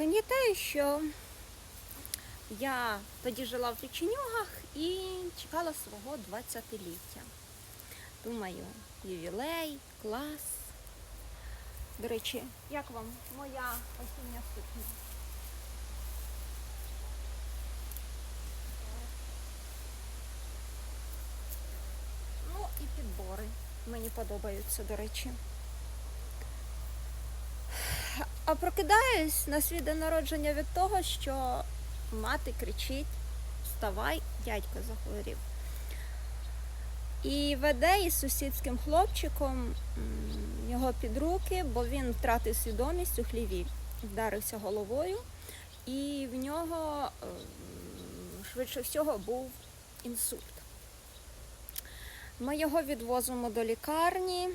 Пам'ятаю, що я тоді жила в Печенюгах і чекала свого 20-ліття. Думаю, ювілей, клас. До речі, як вам моя осіння сукня? Ну і підбори. Мені подобаються, до речі. А прокидаюсь на свій день народження від того, що мати кричить: Вставай, дядько захворів. І веде із сусідським хлопчиком його під руки, бо він втратив свідомість у хліві, вдарився головою, і в нього ем, швидше всього був інсульт. Ми його відвозимо до лікарні.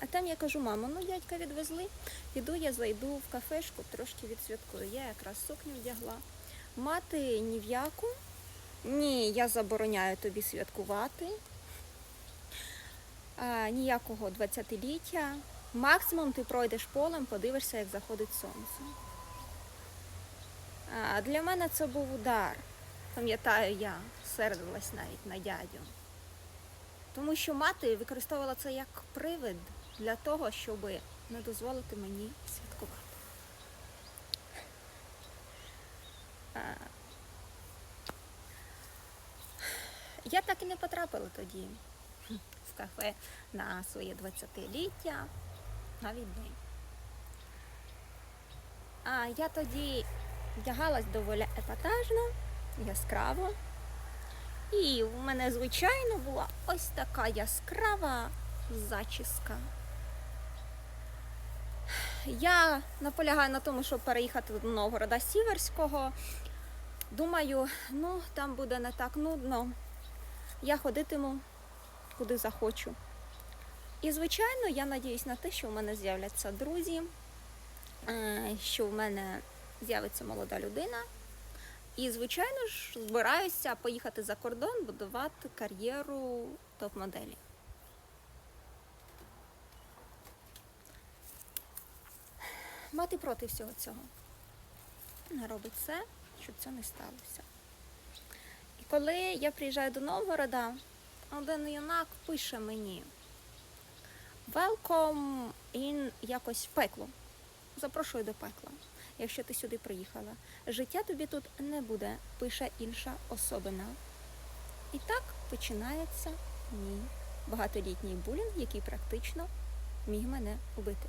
А там я кажу, мамо, ну дядька відвезли. Піду я зайду в кафешку, трошки відсвяткую. Я якраз сукню вдягла. Мати ні в яку. Ні, я забороняю тобі святкувати. А, ніякого 20-ліття. Максимум ти пройдеш полем, подивишся, як заходить сонце. А, для мене це був удар. Пам'ятаю, я сердилась навіть на дядю. Тому що мати використовувала це як привид для того, щоб не дозволити мені святкувати. Я так і не потрапила тоді в кафе на своє 20-ліття, навіть день. А я тоді вдягалась доволі епатажно, яскраво. І в мене, звичайно, була ось така яскрава зачіска. Я наполягаю на тому, щоб переїхати до Новгорода Сіверського. Думаю, ну там буде не так нудно. Я ходитиму куди захочу. І, звичайно, я надіюсь на те, що в мене з'являться друзі, е, що в мене з'явиться молода людина. І, звичайно ж, збираюся поїхати за кордон, будувати кар'єру топ-моделі. Мати проти всього цього. Вона робить все, щоб це не сталося. І коли я приїжджаю до Новгорода, один юнак пише мені Welcome in якось в пекло. Запрошую до пекла, якщо ти сюди приїхала. Життя тобі тут не буде, пише інша особина. І так починається мій багатолітній булінг, який практично міг мене убити.